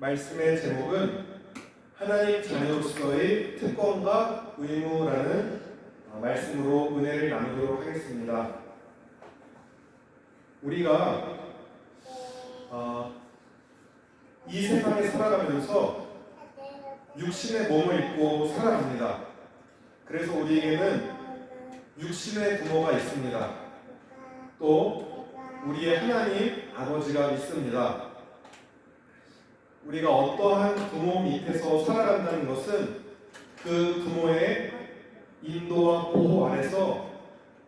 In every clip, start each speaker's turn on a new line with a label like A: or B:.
A: 말씀의 제목은 하나님 자녀로서의 특권과 의무라는 어, 말씀으로 은혜를 나누도록 하겠습니다. 우리가 어, 이 세상에 살아가면서 육신의 몸을 입고 살아갑니다. 그래서 우리에게는 육신의 부모가 있습니다. 또 우리의 하나님 아버지가 있습니다. 우리가 어떠한 부모 밑에서 살아간다는 것은 그 부모의 인도와 보호 아래서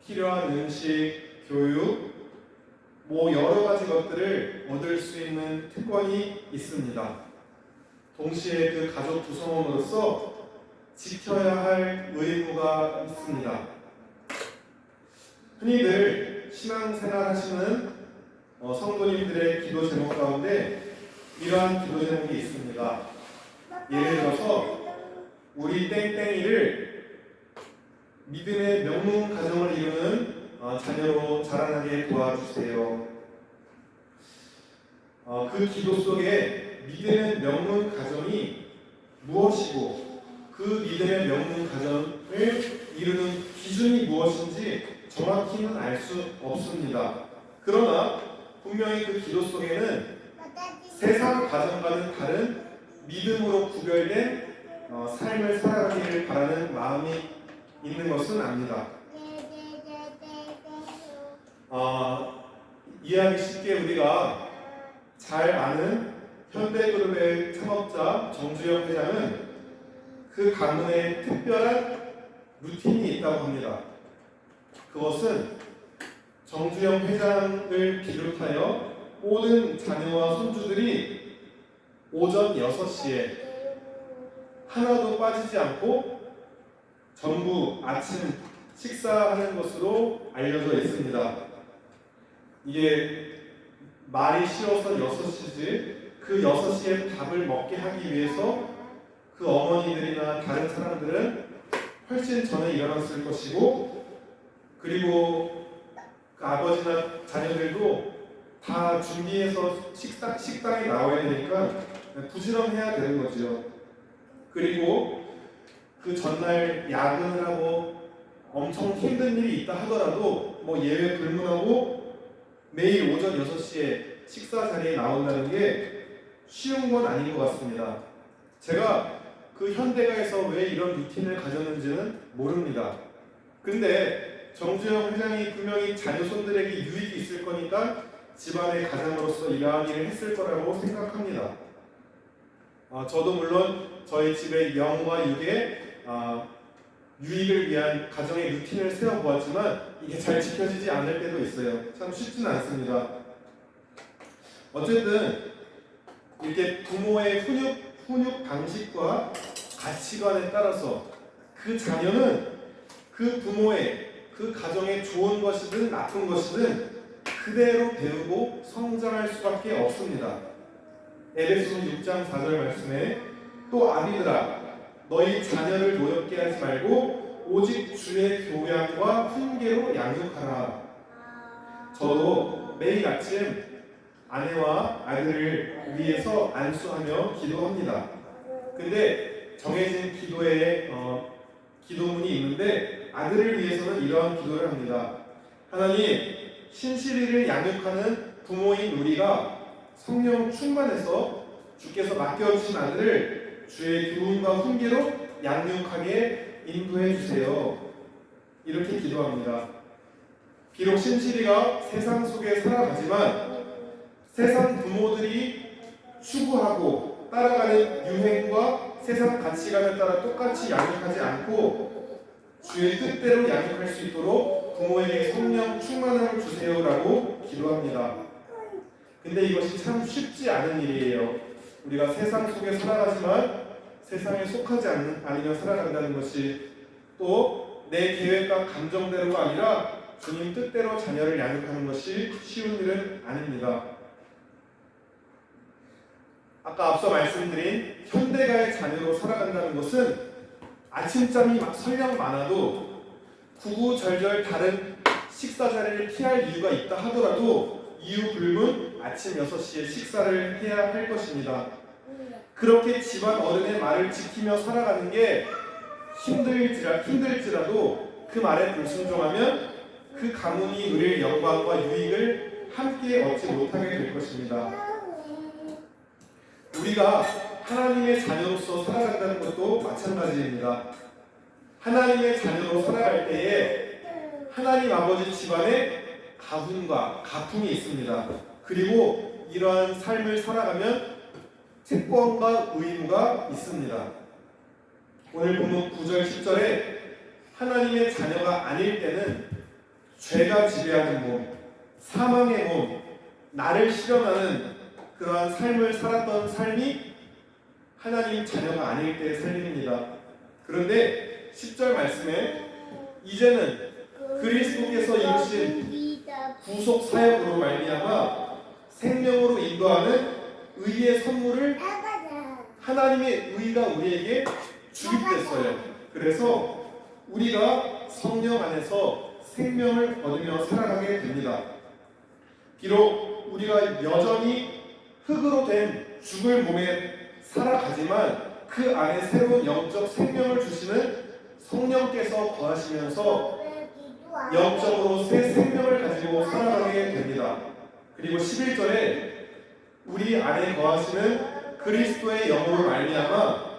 A: 필요한 음식, 교육, 뭐 여러 가지 것들을 얻을 수 있는 특권이 있습니다. 동시에 그 가족 구성원으로서 지켜야 할 의무가 있습니다. 흔히들 신앙생활 하시는 어, 성도님들의 기도 제목 가운데 이러한 기도 제목이 있습니다. 예를 들어서 우리 땡땡이를 믿음의 명문 가정을 이루는 어, 자녀로 자라나게 도와주세요. 어, 그 기도 속에 믿음의 명문 가정이 무엇이고 그 믿음의 명문 가정을 이루는 기준이 무엇인지 정확히는 알 수 없습니다. 그러나 분명히 그 기도 속에는 세상 가정과는 다른 믿음으로 구별된 어, 삶을 살아가기를 바라는 마음이 있는 것은 압니다. 어, 이해하기 쉽게 우리가 잘 아는 현대그룹의 창업자 정주영 회장은 그 가문에 특별한 루틴이 있다고 합니다. 그것은 정주영 회장을 비롯하여 모든 자녀와 손주들이 오전 6시에 하나도 빠지지 않고 전부 아침 식사하는 것으로 알려져 있습니다. 이게 말이 쉬워서 6시지 그 6시에 밥을 먹게 하기 위해서 그 어머니들이나 다른 사람들은 훨씬 전에 일어났을 것이고 그리고 그 아버지나 다 준비해서 식당, 식당에 나와야 되니까 부지런해야 되는 거죠. 그리고 그 전날 야근을 하고 엄청 힘든 일이 있다 하더라도 뭐 예외 불문하고 매일 오전 6시에 식사 자리에 나온다는 게 쉬운 건 아닌 것 같습니다. 제가 그 현대가에서 왜 이런 루틴을 가졌는지는 모릅니다. 근데 정주영 회장이 분명히 자녀 손들에게 유익이 있을 거니까 집안의 가장으로서 이러한 일을 했을 거라고 생각합니다. 아, 저도 물론 저희 집의 영과 육의 아, 유익을 위한 가정의 루틴을 세워보았지만 이게 잘 지켜지지 않을 때도 있어요. 참 쉽지는 않습니다. 어쨌든 이렇게 부모의 훈육, 훈육 방식과 가치관에 따라서 그 자녀는 그 부모의 그 가정의 좋은 것이든 나쁜 것이든 그대로 배우고 성장할 수밖에 없습니다. 에베소서 6장 4절 말씀에 또 아비들아 너희 자녀를 노엽게 하지 말고 오직 주의 교양과 훈계로 양육하라. 저도 매일 아침 아내와 아들을 위해서 안수하며 기도합니다. 근데 정해진 기도에 어, 기도문이 있는데 아들을 위해서는 이러한 기도를 합니다. 하나님 신실이를 양육하는 부모인 우리가 성령 충만해서 주께서 맡겨주신 아들을 주의 교훈과 훈계로 양육하게 인도해 주세요. 이렇게 기도합니다. 비록 신실이가 세상 속에 살아가지만 세상 부모들이 추구하고 따라가는 유행과 세상 가치관에 따라 똑같이 양육하지 않고 주의 뜻대로 양육할 수 있도록 부모에게 성령 충만함을 주세요라고 기도합니다. 근데 이것이 참 쉽지 않은 일이에요. 우리가 세상 속에 살아가지만 세상에 속하지 않는 아니면 살아간다는 것이 또 내 계획과 감정대로가 아니라 주님 뜻대로 자녀를 양육하는 것이 쉬운 일은 아닙니다. 아까 앞서 말씀드린 현대가의 자녀로 살아간다는 것은 아침잠이 막 설령 많아도 구구절절 다른 식사 자리를 피할 이유가 있다 하더라도 이유 불문 아침 6시에 식사를 해야 할 것입니다. 그렇게 집안 어른의 말을 지키며 살아가는 게 힘들지라 힘들지라도 그 말에 불순종하면 그 가문이 누릴 영광과 유익을 함께 얻지 못하게 될 것입니다. 우리가 하나님의 자녀로서 살아간다는 것도 마찬가지입니다. 하나님의 자녀로 살아갈 때에 하나님 아버지 집안에 가훈과 가풍이 있습니다. 그리고 이러한 삶을 살아가면 특권과 의무가 있습니다. 오늘 본문 9절 10절에 하나님의 자녀가 아닐 때는 죄가 지배하는 몸, 사망의 몸, 나를 실현하는 그러한 삶을 살았던 삶이 하나님 자녀가 아닐 때의 삶입니다. 그런데 10절 말씀에 이제는 그리스도께서 이루신 구속 사역으로 말미암아 생명으로 인도하는 의의 선물을 하나님의 의가 우리에게 주입됐어요. 그래서 우리가 성령 안에서 생명을 얻으며 살아가게 됩니다. 비록 우리가 여전히 흙으로 된 죽을 몸에 살아가지만 그 안에 새로운 영적 생명을 주시는 성령께서 거하시면서 영적으로 새 생명을 가지고 살아가게 됩니다. 그리고 11절에 우리 안에 거하시는 그리스도의 영으로 말미암아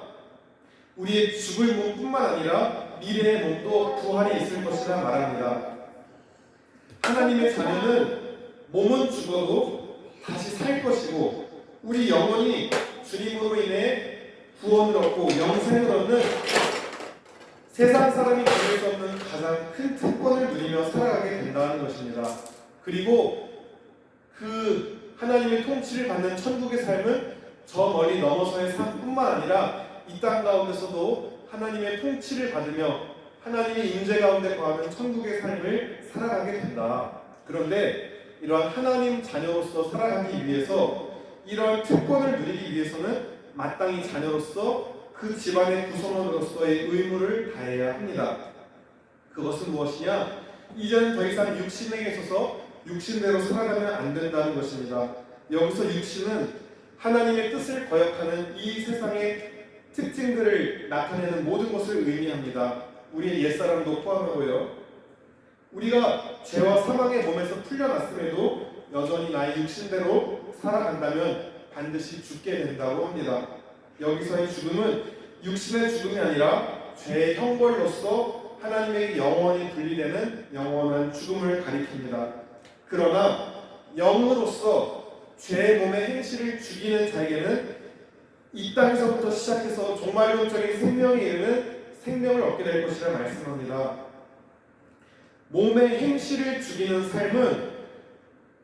A: 우리의 죽을 몸뿐만 아니라 미래의 몸도 부활이 있을 것이라 말합니다. 하나님의 자녀는 몸은 죽어도 다시 살 것이고 우리 영혼이 주님으로 인해 구원을 얻고 영생을 얻는 세상 사람이 누릴 수 없는 가장 큰 특권을 누리며 살아가게 된다는 것입니다. 그리고 그 하나님의 통치를 받는 천국의 삶은 저 멀리 넘어서의 삶뿐만 아니라 이 땅 가운데서도 하나님의 통치를 받으며 하나님의 임재 가운데 거하는 천국의 삶을 살아가게 된다. 그런데 이러한 하나님 자녀로서 살아가기 위해서 이러한 특권을 누리기 위해서는 마땅히 자녀로서 그 집안의 구성원으로서의 의무를 다해야 합니다. 그것은 무엇이냐? 이제는 더 이상 육신에게 있어서 육신대로 살아가면 안 된다는 것입니다. 여기서 육신은 하나님의 뜻을 거역하는 이 세상의 특징들을 나타내는 모든 것을 의미합니다. 우리의 옛사람도 포함하고요. 우리가 죄와 사망의 몸에서 풀려났음에도 여전히 나의 육신대로 살아간다면 반드시 죽게 된다고 합니다. 여기서의 죽음은 육신의 죽음이 아니라 죄의 형벌로서 하나님에게 영원히 분리되는 영원한 죽음을 가리킵니다. 그러나 영으로서 죄의 몸의 행실을 죽이는 자에게는 이 땅에서부터 시작해서 종말론적인 생명에 이르는 생명을 얻게 될 것이라 말씀합니다. 몸의 행실을 죽이는 삶은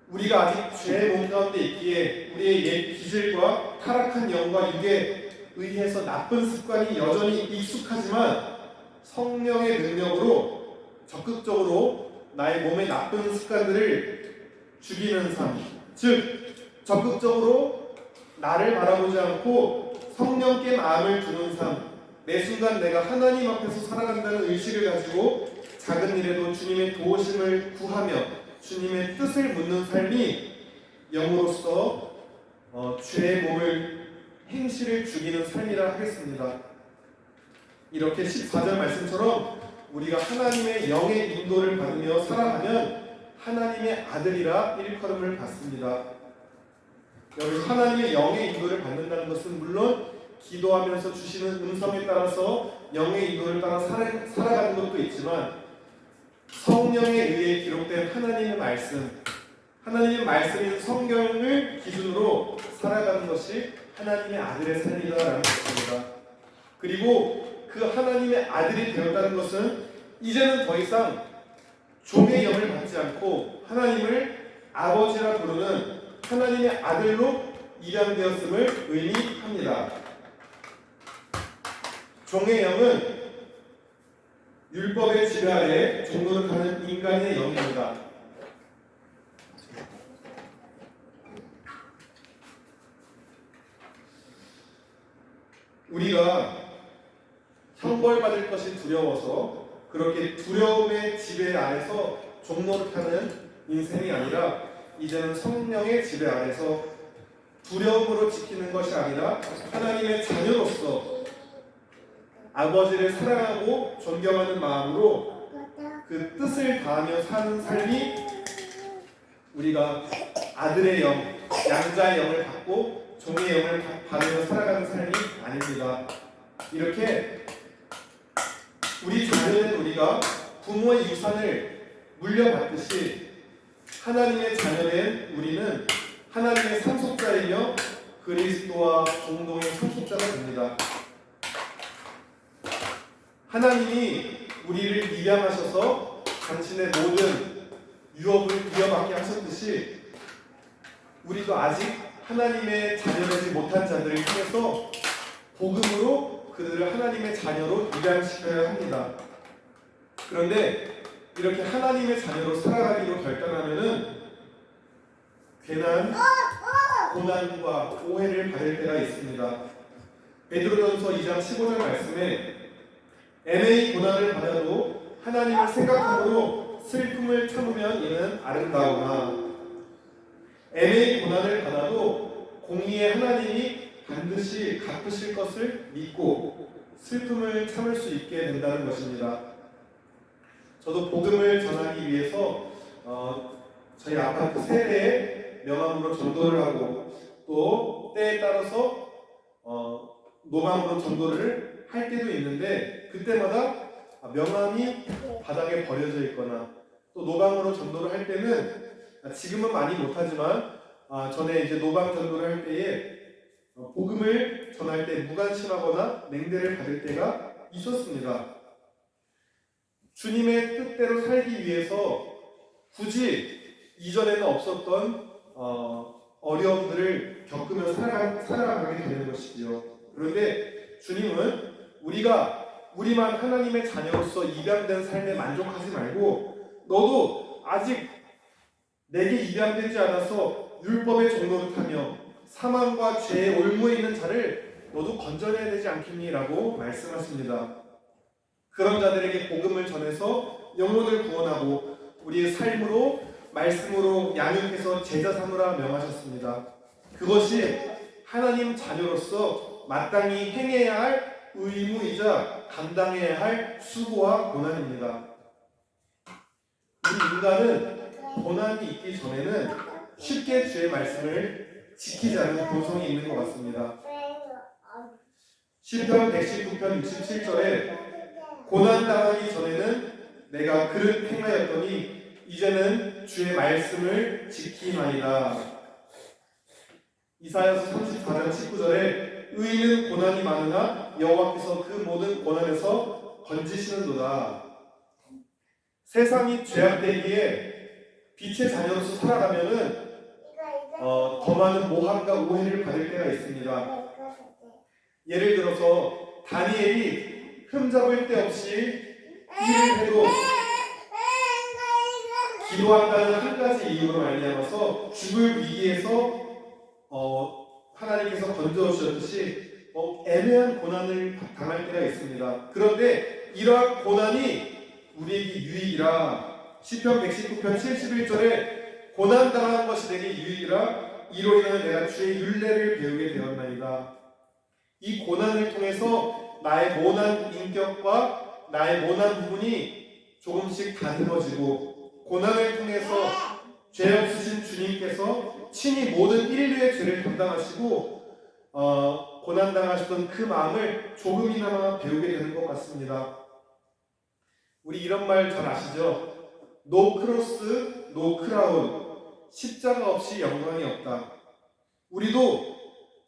A: 우리가 아직 죄의 몸 가운데 있기에 우리의 옛 기질과 타락한 영과 육에 의해서 나쁜 습관이 여전히 익숙하지만 성령의 능력으로 적극적으로 나의 몸의 나쁜 습관들을 죽이는 삶, 즉 적극적으로 나를 바라보지 않고 성령께 마음을 두는 삶, 매 순간 내가 하나님 앞에서 살아간다는 의식을 가지고 작은 일에도 주님의 도우심을 구하며 주님의 뜻을 묻는 삶이 영으로서 어, 죄의 몸을 행실을 죽이는 삶이라 하겠습니다. 이렇게 14절 말씀처럼 우리가 하나님의 영의 인도를 받으며 살아가면 하나님의 아들이라 일컬음을 받습니다. 여기 하나님의 영의 인도를 받는다는 것은 물론 기도하면서 주시는 음성에 따라서 영의 인도를 따라 살아, 살아가는 것도 있지만 성령에 의해 기록된 하나님의 말씀, 하나님의 말씀인 성경을 기준으로 살아가는 것이 하나님의 아들의 삶이다라는 것입니다. 그리고 그 하나님의 아들이 되었다는 것은 이제는 더 이상 종의 영을 받지 않고 하나님을 아버지라 부르는 하나님의 아들로 입양되었음을 의미합니다. 종의 영은 율법의 지배 아래 종로를 하는 인간의 영입니다. 우리가 형벌받을 것이 두려워서 그렇게 두려움의 지배 아래서 종로를 타는 인생이 아니라 이제는 성령의 지배 아래서 두려움으로 지키는 것이 아니라 하나님의 자녀로서 아버지를 사랑하고 존경하는 마음으로 그 뜻을 다하며 사는 삶이 우리가 아들의 영, 양자의 영을 받고 종의 영을 받- 받으며 살아가는 삶이 아닙니다. 이렇게 우리 자녀는 우리가 부모의 유산을 물려받듯이 하나님의 자녀된 우리는 하나님의 상속자이며 그리스도와 공동의 상속자가 됩니다. 하나님이 우리를 입양하셔서 당신의 모든 유업을 이어받게 하셨듯이 우리도 아직 하나님의 자녀되지 못한 자들을 통해서 복음으로 그들을 하나님의 자녀로 입양시켜야 합니다. 그런데 이렇게 하나님의 자녀로 살아가기로 결단하면은 괜한 고난과 오해를 받을 때가 있습니다. 베드로전서 2장 15절 말씀에 애매히 고난을 받아도 하나님을 생각함으로 슬픔을 참으면 이는 아름다우나 애매히 고난을 받아도 공의의 하나님이 반드시 갚으실 것을 믿고 슬픔을 참을 수 있게 된다는 것입니다. 저도 복음을 전하기 위해서 어, 저희 아파트 세대에 명함으로 전도를 하고 또 때에 따라서 어, 노망으로 전도를 할 때도 있는데 그때마다 명함이 바닥에 버려져 있거나 또 노방으로 전도를 할 때는 지금은 많이 못하지만 아, 전에 이제 노방 전도를 할 때에 어, 복음을 전할 때 무관심하거나 냉대를 받을 때가 있었습니다. 주님의 뜻대로 살기 위해서 굳이 이전에는 없었던 어, 어려움들을 겪으며 살아가, 살아가게 되는 것이지요. 그런데 주님은 우리가 우리만 하나님의 자녀로서 입양된 삶에 만족하지 말고 너도 아직 내게 입양되지 않아서 율법의 타며 사망과 죄의 올무에 있는 자를 너도 건져내야 되지 않겠니라고 말씀하십니다. 그런 자들에게 복음을 전해서 영혼을 구원하고 우리의 삶으로 말씀으로 양육해서 제자 삼으라 명하셨습니다. 그것이 하나님 자녀로서 마땅히 행해야 할 의무이자 감당해야 할 수고와 고난입니다. 우리 인간은 고난이 있기 전에는 쉽게 주의 말씀을 지키지 않는 본성이 있는 것 같습니다. 시편 119편 67절에 고난 당하기 전에는 내가 그릇 행하였더니 이제는 주의 말씀을 지키나이다. 이사야서 34장 19절에 의인은 고난이 많으나 여호와께서 그 모든 고난에서 건지시는도다. 세상이 죄악되기에 빛의 자녀로서 살아가면은 어, 더 많은 모함과 오해를 받을 때가 있습니다. 예를 들어서 다니엘이 흠잡을 데 없이 일을 해도 기도한다는 한 가지 이유로 말미암아서 죽을 위기에서 어, 하나님께서 건져오셨듯이 어, 애매한 고난을 당할 때가 있습니다. 그런데 이러한 고난이 우리에게 유익이라 시편 119편 71절에 고난 당한 것이 내게 유익이라 이로 인하여 내가 주의 윤례를 배우게 되었나이다. 이 고난을 통해서 나의 모난 인격과 나의 모난 부분이 조금씩 다듬어지고 고난을 통해서 죄 없으신 주님께서 친히 모든 인류의 죄를 담당하시고 어, 고난 당하셨던 그 마음을 조금이나마 배우게 되는 것 같습니다. 우리 이런 말 잘 아시죠? 노 크로스, 노 크라운. 십자가 없이 영광이 없다. 우리도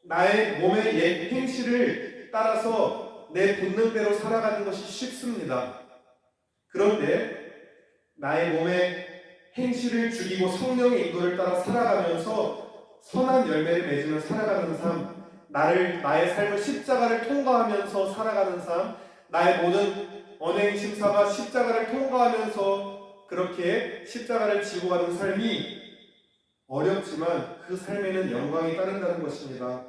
A: 나의 몸의 옛 행실을 따라서 내 본능대로 살아가는 것이 쉽습니다. 그런데 나의 몸의 행실을 죽이고 성령의 인도를 따라 살아가면서 선한 열매를 맺으며 살아가는 삶, 나를 나의 삶을 십자가를 통과하면서 살아가는 삶, 나의 모든 언행 심사가 십자가를 통과하면서 그렇게 십자가를 지고 가는 삶이 어렵지만 그 삶에는 영광이 따른다는 것입니다.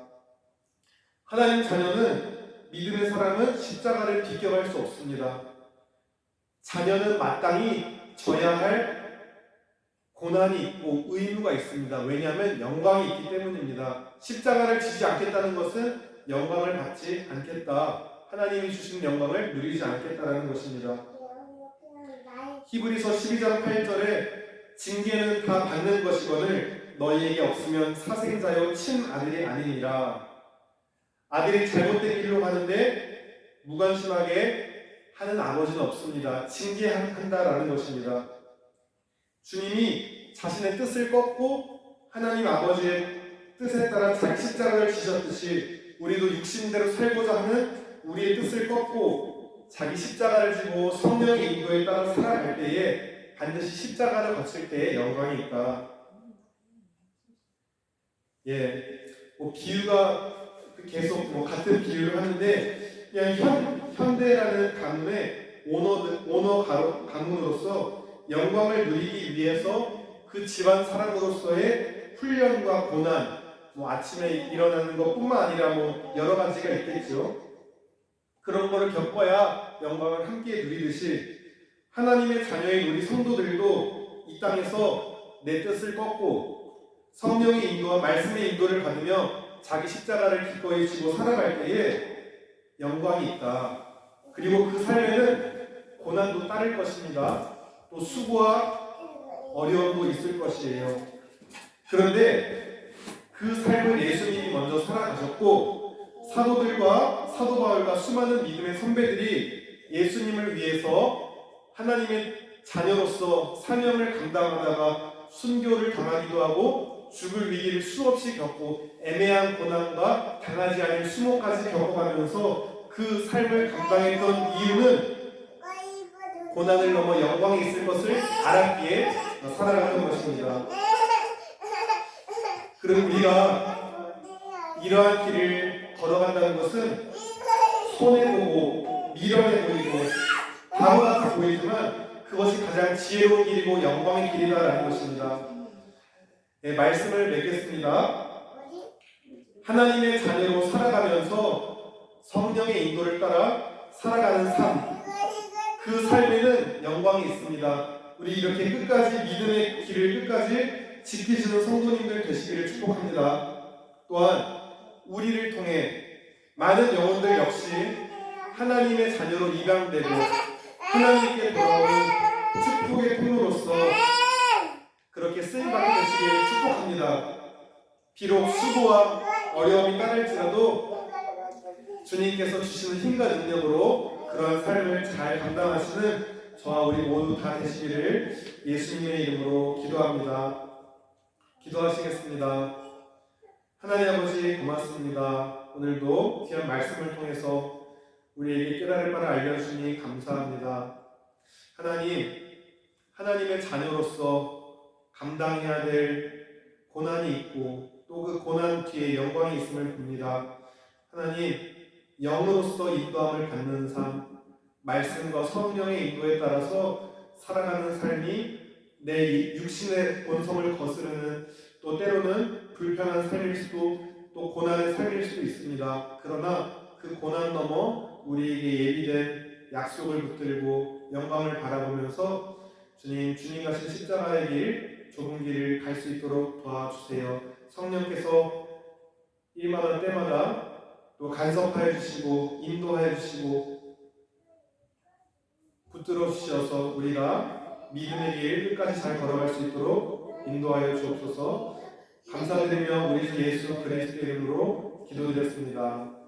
A: 하나님 자녀는 믿음의 사람은 십자가를 비껴갈 수 없습니다. 자녀는 마땅히 져야 할 고난이 있고 의무가 있습니다. 왜냐하면 영광이 있기 때문입니다. 십자가를 지지 않겠다는 것은 영광을 받지 않겠다. 하나님이 주신 영광을 누리지 않겠다라는 것입니다. 히브리서 12장 8절에 징계는 다 받는 것이거늘 너희에게 없으면 사생자여 친아들이 아니니라. 아들이 잘못된 길로 가는데 무관심하게 하는 아버지는 없습니다. 징계한다라는 것입니다. 주님이 자신의 뜻을 꺾고 하나님 아버지의 뜻에 따라 자기 십자가를 지셨듯이 우리도 육신대로 살고자 하는 우리의 뜻을 꺾고 자기 십자가를 지고 성령의 인도에 따라 살아갈 때에 반드시 십자가를 거칠 때에 영광이 있다. 예, 뭐 비유가 계속 뭐 같은 비유를 하는데 그냥 현, 현대라는 가문의 오너 오너 가문으로서 영광을 누리기 위해서 그 집안 사람으로서의 훈련과 고난, 뭐 아침에 일어나는 것뿐만 아니라 뭐 여러 가지가 있겠죠. 그런 거를 겪어야 영광을 함께 누리듯이 하나님의 자녀인 우리 성도들도 이 땅에서 내 뜻을 꺾고 성령의 인도와 말씀의 인도를 받으며 자기 십자가를 기꺼이 지고 살아갈 때에 영광이 있다. 그리고 그 삶에는 고난도 따를 것입니다. 또 수고와 어려움도 있을 것이에요. 그런데 그 삶을 예수님이 먼저 살아가셨고 사도들과 사도 바울과 수많은 믿음의 선배들이 예수님을 위해서 하나님의 자녀로서 사명을 감당하다가 순교를 당하기도 하고 죽을 위기를 수없이 겪고 애매한 고난과 당하지 않을 수모까지 겪어가면서 그 삶을 감당했던 이유는 고난을 넘어 영광이 있을 것을 알았기에 살아가는 것입니다. 그럼 우리가 이러한 길을 걸어간다는 것은 손해 보고 미련해 보이고 바보 같아 보이지만 그것이 가장 지혜로운 길이고 영광의 길이다라는 것입니다. 네, 말씀을 맺겠습니다. 하나님의 자녀로 살아가면서 성령의 인도를 따라 살아가는 삶, 그 삶에는 영광이 있습니다. 우리 이렇게 끝까지 믿음의 길을 끝까지 지키시는 성도님들 되시기를 축복합니다. 또한 우리를 통해 많은 영혼들 역시 하나님의 자녀로 입양되고 하나님께 돌아오는 축복의 통로로서 그렇게 쓰임받게 되시기를 축복합니다. 비록 수고와 어려움이 따를지라도 주님께서 주시는 힘과 능력으로 그러한 삶을 잘 감당하시는 저와 우리 모두 다 되시기를 예수님의 이름으로 기도합니다. 기도하시겠습니다. 하나님 아버지 고맙습니다. 오늘도 귀한 말씀을 통해서 우리에게 깨달을 바를 알려주니 감사합니다. 하나님, 하나님의 자녀로서 감당해야 될 고난이 있고 또 그 고난 뒤에 영광이 있음을 봅니다. 하나님, 영으로서 인도함을 받는 삶, 말씀과 성령의 인도에 따라서 살아가는 삶이 내 육신의 본성을 거스르는 또 때로는 불편한 삶일 수도 또 고난의 삶일 수도 있습니다. 그러나 그 고난 넘어 우리에게 예비된 약속을 붙들고 영광을 바라보면서 주님, 주님 가신 십자가의 길, 좁은 길을 갈 수 있도록 도와주세요. 성령께서 일마다 때마다 또 간섭하여 주시고 인도하여 주시고 붙들어 주셔서 우리가 믿음의 길 끝까지 잘 걸어갈 수 있도록 인도하여 주옵소서. 감사드리며 우리 주 예수 그리스도 이름으로 기도드렸습니다.